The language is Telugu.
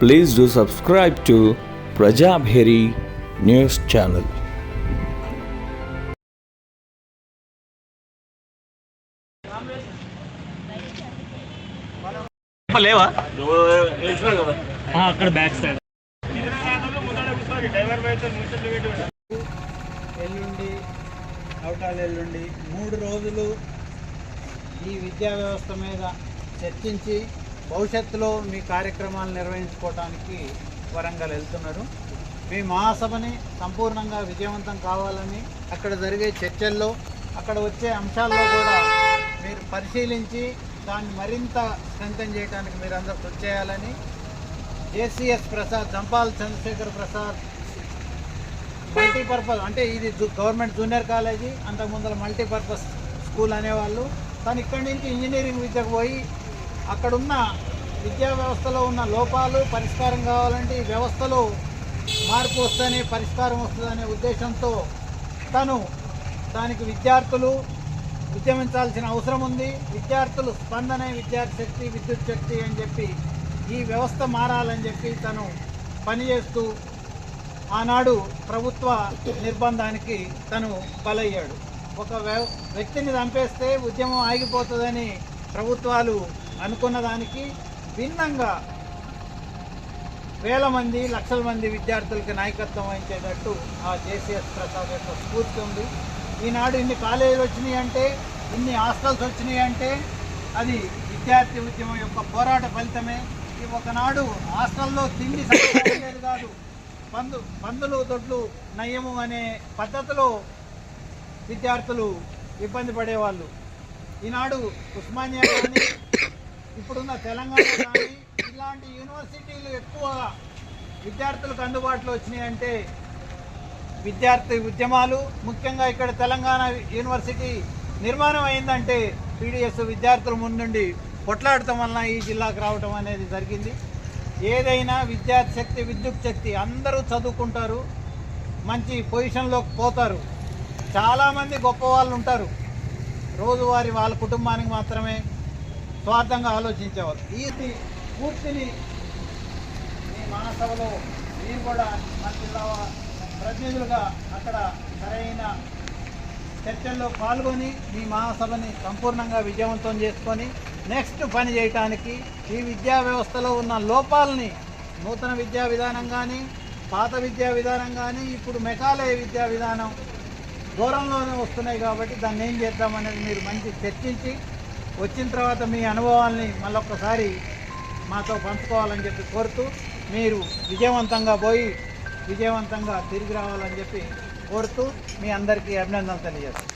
Please do subscribe to Prajabheri News Channel. లేవా ఆ, అక్కడ బ్యాక్ సైడ్ ఎల్లుండి అవటాల ఎల్లుండి మూడు రోజులు ఈ విద్యా వ్యవస్థ మీద చర్చించి భవిష్యత్తులో మీ కార్యక్రమాలు నిర్వహించుకోవడానికి వరంగల్ వెళ్తున్నారు. మీ మహాసభని సంపూర్ణంగా విజయవంతం కావాలని అక్కడ జరిగే చర్చల్లో అక్కడ వచ్చే అంశాల్లో కూడా మీరు పరిశీలించి దాన్ని మరింత స్ట్రెంథన్ చేయడానికి మీరు అందరూ కృషి చేయాలని జేసీఎస్ ప్రసాద్ దంపాల్ చంద్రశేఖర్ ప్రసాద్ మల్టీపర్పస్ అంటే ఇది జూ- గవర్నమెంట్ జూనియర్ కాలేజీ అంతకు ముందర మల్టీపర్పస్ స్కూల్ అనేవాళ్ళు. కానీ ఇక్కడి నుంచి ఇంజనీరింగ్ విద్యకు పోయి అక్కడున్న విద్యా వ్యవస్థలో ఉన్న లోపాలు పరిష్కారం కావాలంటే ఈ వ్యవస్థలో మార్పు వస్తేనే పరిష్కారం వస్తుందనే ఉద్దేశంతో తను దానికి విద్యార్థులు ఉద్యమించాల్సిన అవసరం ఉంది. విద్యార్థులు స్పందనే విద్యార్థి శక్తి విద్యుత్ శక్తి అని చెప్పి ఈ వ్యవస్థ మారాలని చెప్పి తను పనిచేస్తూ ఆనాడు ప్రభుత్వ నిర్బంధానికి తను బలయ్యాడు. ఒక వ్య- వ్యక్తిని చంపేస్తే ఉద్యమం ఆగిపోతుందని ప్రభుత్వాలు అనుకున్న దానికి భిన్నంగా వేల మంది లక్షల మంది విద్యార్థులకి నాయకత్వం వహించేటట్టు ఆ జేసీఎస్ ప్రసాద్ యొక్క స్ఫూర్తి ఉంది. ఈనాడు ఇన్ని కాలేజీలు వచ్చినాయి అంటే ఇన్ని హాస్టల్స్ వచ్చినాయి అంటే అది విద్యార్థి ఉద్యమం యొక్క పోరాట ఫలితమే. ఈ ఒకనాడు హాస్టల్లో తిండి సరిగ్గా కాదు. పందు పందులు దొడ్లు నయ్యము అనే పద్ధతిలో విద్యార్థులు ఇబ్బంది పడేవాళ్ళు. ఈనాడు ఉస్మానియా కానీ ఇప్పుడున్న తెలంగాణ ఇలాంటి యూనివర్సిటీలు ఎక్కువగా విద్యార్థులకు అందుబాటులో వచ్చినాయంటే విద్యార్థి ఉద్యమాలు ముఖ్యంగా ఇక్కడ తెలంగాణ యూనివర్సిటీ నిర్మాణం అయిందంటే పీడిఎస్ విద్యార్థుల ముందుండి కొట్లాడటం వలన ఈ జిల్లాకు రావటం అనేది జరిగింది. ఏదైనా విద్యార్థి శక్తి విద్యుత్ శక్తి అందరూ చదువుకుంటారు మంచి పొజిషన్లోకి పోతారు. చాలామంది గొప్ప వాళ్ళు ఉంటారు. రోజువారి వాళ్ళ కుటుంబానికి మాత్రమే స్వార్థంగా ఆలోచించేవారు. ఈ పూర్తిని మీ మహాసభలో మీరు కూడా మన జిల్లా ప్రతినిధులుగా అక్కడ సరైన చర్చల్లో పాల్గొని మీ మహాసభని సంపూర్ణంగా విజయవంతం చేసుకొని నెక్స్ట్ పని చేయటానికి ఈ విద్యా వ్యవస్థలో ఉన్న లోపాలని నూతన విద్యా విధానం కానీ పాత విద్యా విధానం కానీ ఇప్పుడు మెకాలయ విద్యా విధానం దూరంలోనే వస్తున్నాయి కాబట్టి దాన్ని ఏం చేద్దామనేది మీరు మంచి చర్చించి వచ్చిన తర్వాత మీ అనుభవాల్ని మళ్ళొక్కసారి మాతో పంచుకోవాలని చెప్పి కోరుతూ మీరు విజయవంతంగా పోయి విజయవంతంగా తిరిగి రావాలని చెప్పి కోరుతూ మీ అందరికీ అభినందనలు తెలియజేస్తాను